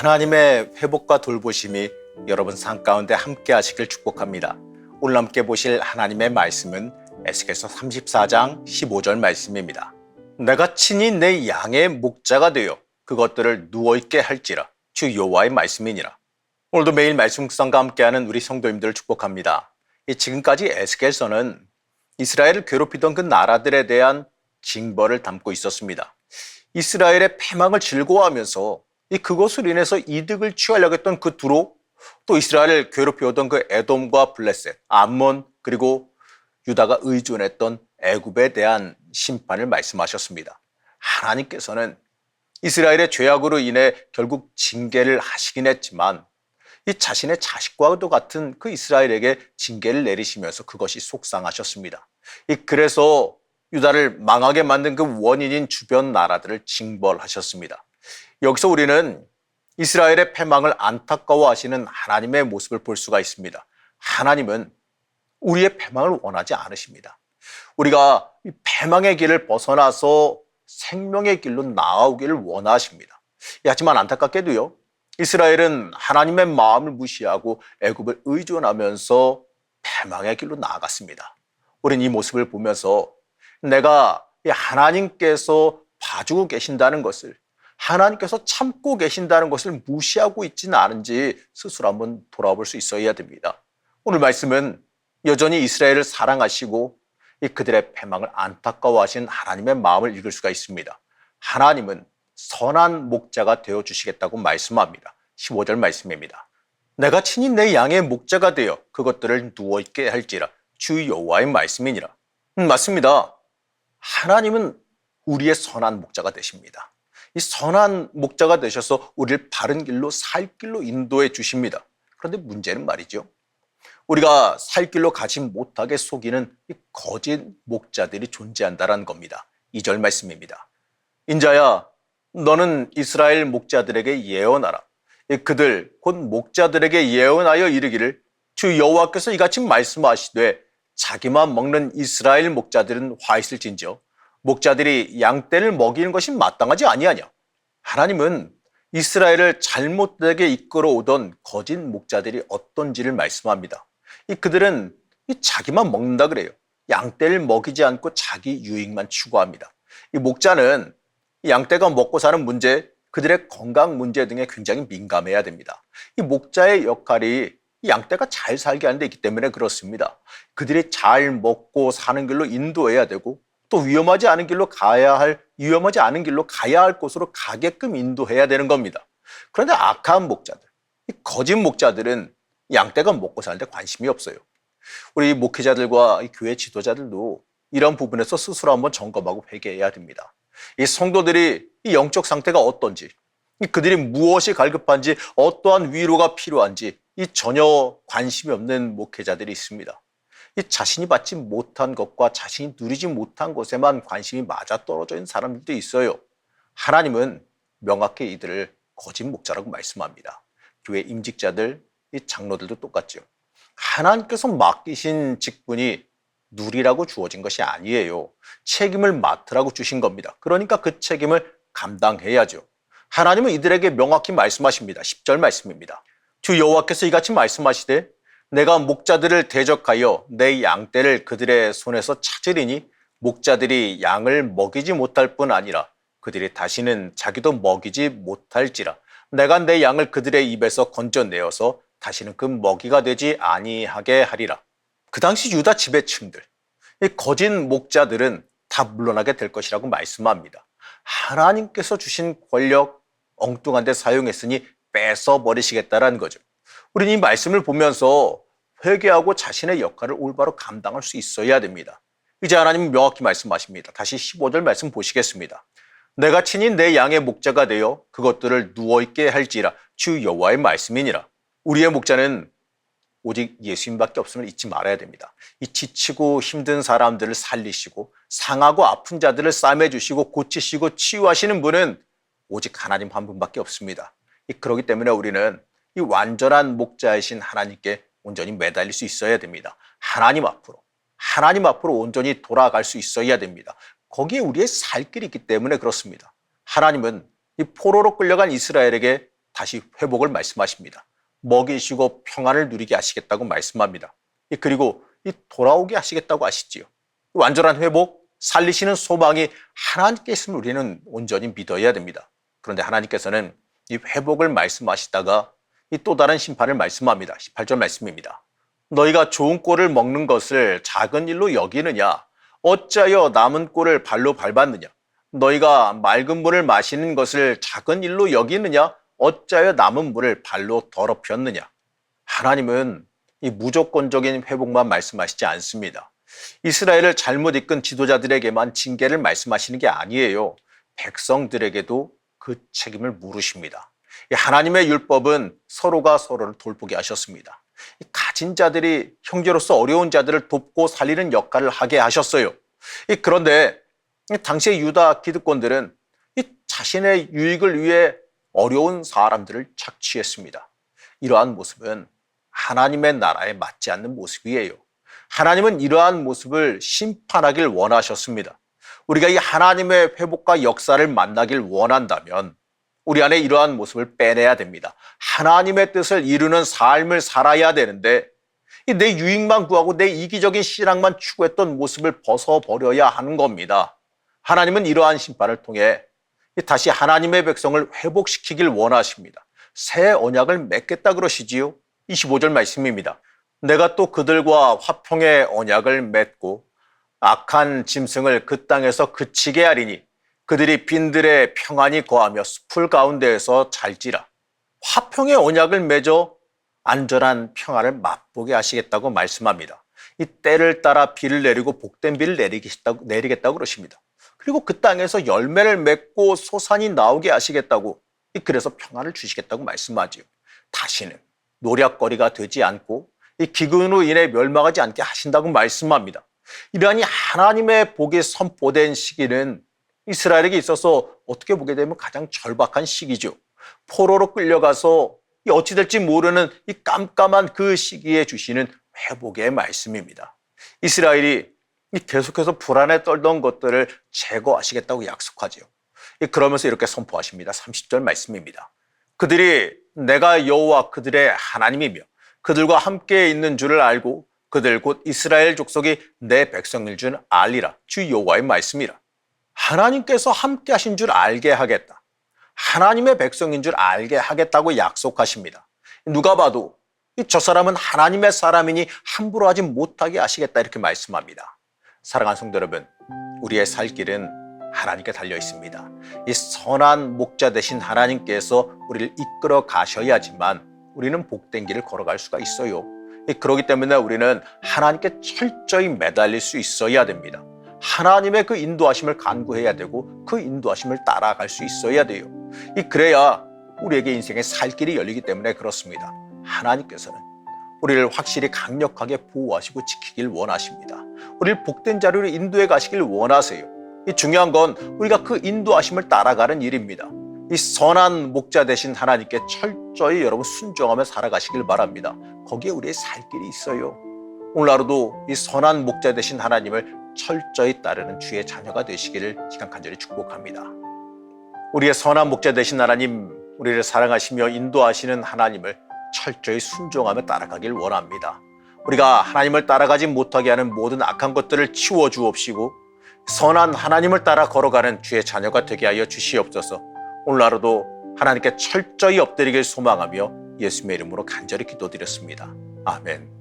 하나님의 회복과 돌보심이 여러분 삶 가운데 함께 하시길 축복합니다. 오늘 함께 보실 하나님의 말씀은 에스겔서 34장 15절 말씀입니다. 내가 친히 내 양의 목자가 되어 그것들을 누워 있게 할지라 주 여호와의 말씀이니라. 오늘도 매일 말씀 묵상과 함께하는 우리 성도님들을 축복합니다. 이 지금까지 에스겔서는 이스라엘을 괴롭히던 그 나라들에 대한 징벌을 담고 있었습니다. 이스라엘의 패망을 즐거워하면서 이 그것으로 인해서 이득을 취하려고 했던 그 두로 또 이스라엘을 괴롭혀오던 그 에돔과 블레셋, 암몬 그리고 유다가 의존했던 애굽에 대한 심판을 말씀하셨습니다. 하나님께서는 이스라엘의 죄악으로 인해 결국 징계를 하시긴 했지만 이 자신의 자식과도 같은 그 이스라엘에게 징계를 내리시면서 그것이 속상하셨습니다. 이 그래서 유다를 망하게 만든 그 원인인 주변 나라들을 징벌하셨습니다. 여기서 우리는 이스라엘의 패망을 안타까워하시는 하나님의 모습을 볼 수가 있습니다. 하나님은 우리의 패망을 원하지 않으십니다. 우리가 이 패망의 길을 벗어나서 생명의 길로 나아오기를 원하십니다. 하지만 안타깝게도요. 이스라엘은 하나님의 마음을 무시하고 애굽을 의존하면서 패망의 길로 나아갔습니다. 우리는 이 모습을 보면서 내가 하나님께서 봐주고 계신다는 것을 하나님께서 참고 계신다는 것을 무시하고 있지는 않은지 스스로 한번 돌아볼 수 있어야 됩니다. 오늘 말씀은 여전히 이스라엘을 사랑하시고 그들의 패망을 안타까워하신 하나님의 마음을 읽을 수가 있습니다. 하나님은 선한 목자가 되어 주시겠다고 말씀합니다. 15절 말씀입니다. 내가 친히 내 양의 목자가 되어 그것들을 누워 있게 할지라 주 여호와의 말씀이니라. 음, 맞습니다. 하나님은 우리의 선한 목자가 되십니다. 이 선한 목자가 되셔서 우리를 바른 길로 살 길로 인도해 주십니다. 그런데 문제는 말이죠. 우리가 살 길로 가지 못하게 속이는 이 거짓 목자들이 존재한다는 겁니다. 2절 말씀입니다. 인자야, 너는 이스라엘 목자들에게 예언하라. 그들 곧 목자들에게 예언하여 이르기를 주 여호와께서 이같이 말씀하시되 자기만 먹는 이스라엘 목자들은 화 있을진저 목자들이 양떼를 먹이는 것이 마땅하지 아니하냐. 하나님은 이스라엘을 잘못되게 이끌어 오던 거짓 목자들이 어떤지를 말씀합니다. 이 그들은 이 자기만 먹는다 그래요. 양떼를 먹이지 않고 자기 유익만 추구합니다. 이 목자는 양떼가 먹고 사는 문제, 그들의 건강 문제 등에 굉장히 민감해야 됩니다. 이 목자의 역할이 양떼가 잘 살게 하는 데 있기 때문에 그렇습니다. 그들이 잘 먹고 사는 길로 인도해야 되고 또 위험하지 않은 길로 가야 할 위험하지 않은 길로 가야 할 곳으로 가게끔 인도해야 되는 겁니다. 그런데 악한 목자들, 이 거짓 목자들은 양떼가 먹고 사는데 관심이 없어요. 우리 목회자들과 교회 지도자들도 이런 부분에서 스스로 한번 점검하고 회개해야 됩니다. 이 성도들이 이 영적 상태가 어떤지, 그들이 무엇이 갈급한지, 어떠한 위로가 필요한지 이 전혀 관심이 없는 목회자들이 있습니다. 이 자신이 받지 못한 것과 자신이 누리지 못한 것에만 관심이 맞아 떨어져 있는 사람들도 있어요. 하나님은 명확히 이들을 거짓 목자라고 말씀합니다. 교회 임직자들, 이 장로들도 똑같죠. 하나님께서 맡기신 직분이 누리라고 주어진 것이 아니에요. 책임을 맡으라고 주신 겁니다. 그러니까 그 책임을 감당해야죠. 하나님은 이들에게 명확히 말씀하십니다. 10절 말씀입니다. 주 여호와께서 이같이 말씀하시되 내가 목자들을 대적하여 내 양떼를 그들의 손에서 찾으리니 목자들이 양을 먹이지 못할 뿐 아니라 그들이 다시는 자기도 먹이지 못할지라 내가 내 양을 그들의 입에서 건져내어서 다시는 그 먹이가 되지 아니하게 하리라. 그 당시 유다 지배층들, 이 거짓 목자들은 다 물러나게 될 것이라고 말씀합니다. 하나님께서 주신 권력 엉뚱한 데 사용했으니 뺏어 버리시겠다라는 거죠. 우리는 이 말씀을 보면서 회개하고 자신의 역할을 올바로 감당할 수 있어야 됩니다. 이제 하나님은 명확히 말씀하십니다. 다시 15절 말씀 보시겠습니다. 내가 친히 내 양의 목자가 되어 그것들을 누워있게 할지라 주 여호와의 말씀이니라. 우리의 목자는 오직 예수님밖에 없음을 잊지 말아야 됩니다. 이 지치고 힘든 사람들을 살리시고 상하고 아픈 자들을 싸매 주시고 고치시고 치유하시는 분은 오직 하나님 한 분밖에 없습니다. 그렇기 때문에 우리는 이 완전한 목자이신 하나님께 온전히 매달릴 수 있어야 됩니다. 하나님 앞으로. 하나님 앞으로 온전히 돌아갈 수 있어야 됩니다. 거기에 우리의 살 길이 있기 때문에 그렇습니다. 하나님은 이 포로로 끌려간 이스라엘에게 다시 회복을 말씀하십니다. 먹이시고 평안을 누리게 하시겠다고 말씀합니다. 이 그리고 이 돌아오게 하시겠다고 하시지요. 완전한 회복, 살리시는 소망이 하나님께 있음을 우리는 온전히 믿어야 됩니다. 그런데 하나님께서는 이 회복을 말씀하시다가 이 또 다른 심판을 말씀합니다. 18절 말씀입니다. 너희가 좋은 꼴을 먹는 것을 작은 일로 여기느냐? 어찌하여 남은 꼴을 발로 밟았느냐? 너희가 맑은 물을 마시는 것을 작은 일로 여기느냐? 어찌하여 남은 물을 발로 더럽혔느냐? 하나님은 이 무조건적인 회복만 말씀하시지 않습니다. 이스라엘을 잘못 이끈 지도자들에게만 징계를 말씀하시는 게 아니에요. 백성들에게도 그 책임을 물으십니다. 이 하나님의 율법은 서로가 서로를 돌보게 하셨습니다. 이 가진 자들이 형제로서 어려운 자들을 돕고 살리는 역할을 하게 하셨어요. 이 그런데 이 당시의 유다 기득권들은 이 자신의 유익을 위해 어려운 사람들을 착취했습니다. 이러한 모습은 하나님의 나라에 맞지 않는 모습이에요. 하나님은 이러한 모습을 심판하길 원하셨습니다. 우리가 이 하나님의 회복과 역사를 만나길 원한다면 우리 안에 이러한 모습을 빼내야 됩니다. 하나님의 뜻을 이루는 삶을 살아야 되는데 이내 유익만 구하고 내 이기적인 신앙만 추구했던 모습을 벗어버려야 하는 겁니다. 하나님은 이러한 심판을 통해 다시 하나님의 백성을 회복시키길 원하십니다. 새 언약을 맺겠다 그러시지요. 25절 말씀입니다. 내가 또 그들과 화평의 언약을 맺고 악한 짐승을 그 땅에서 그치게 하리니 그들이 빈들에 평안히 거하며 숲을 가운데에서 잘지라. 화평의 언약을 맺어 안전한 평안을 맛보게 하시겠다고 말씀합니다. 이 때를 따라 비를 내리고 복된 비를 내리겠다고, 내리겠다고 그러십니다. 그리고 그 땅에서 열매를 맺고 소산이 나오게 하시겠다고 그래서 평안을 주시겠다고 말씀하지요. 다시는 노략거리가 되지 않고 이 기근으로 인해 멸망하지 않게 하신다고 말씀합니다. 이러하니 하나님의 복이 선포된 시기는 이스라엘에게 있어서 어떻게 보게 되면 가장 절박한 시기죠. 포로로 끌려가서 이 어찌 될지 모르는 이 깜깜한 그 시기에 주시는 회복의 말씀입니다. 이스라엘이 이 계속해서 불안에 떨던 것들을 제거하시겠다고 약속하지요. 이 그러면서 이렇게 선포하십니다. 30절 말씀입니다. 그들이 내가 여호와 그들의 하나님이며 그들과 함께 있는 줄을 알고 그들 곧 이스라엘 족속이 내 백성일 줄 알리라. 주 여호와의 말씀이라. 하나님께서 함께 하신 줄 알게 하겠다. 하나님의 백성인 줄 알게 하겠다고 약속하십니다. 누가 봐도 저 사람은 하나님의 사람이니 함부로 하지 못하게 하시겠다 이렇게 말씀합니다. 사랑하는 성도 여러분, 우리의 살 길은 하나님께 달려 있습니다. 이 선한 목자 되신 하나님께서 우리를 이끌어 가셔야지만 우리는 복된 길을 걸어갈 수가 있어요. 그렇기 때문에 우리는 하나님께 철저히 매달릴 수 있어야 됩니다. 하나님의 그 인도하심을 간구해야 되고 그 인도하심을 따라갈 수 있어야 돼요. 이 그래야 우리에게 인생의 살 길이 열리기 때문에 그렇습니다. 하나님께서는 우리를 확실히 강력하게 보호하시고 지키길 원하십니다. 우리를 복된 자리로 인도해 가시길 원하세요. 이 중요한 건 우리가 그 인도하심을 따라가는 일입니다. 이 선한 목자 되신 하나님께 철저히 여러분 순종하며 살아가시길 바랍니다. 거기에 우리의 살 길이 있어요. 오늘 하루도 이 선한 목자 되신 하나님을 철저히 따르는 주의 자녀가 되시기를 시간 간절히 축복합니다. 우리의 선한 목자 되신 하나님, 우리를 사랑하시며 인도하시는 하나님을 철저히 순종하며 따라가길 원합니다. 우리가 하나님을 따라가지 못하게 하는 모든 악한 것들을 치워 주옵시고 선한 하나님을 따라 걸어가는 주의 자녀가 되게 하여 주시옵소서. 오늘 하루도 하나님께 철저히 엎드리길 소망하며 예수님의 이름으로 간절히 기도드렸습니다. 아멘.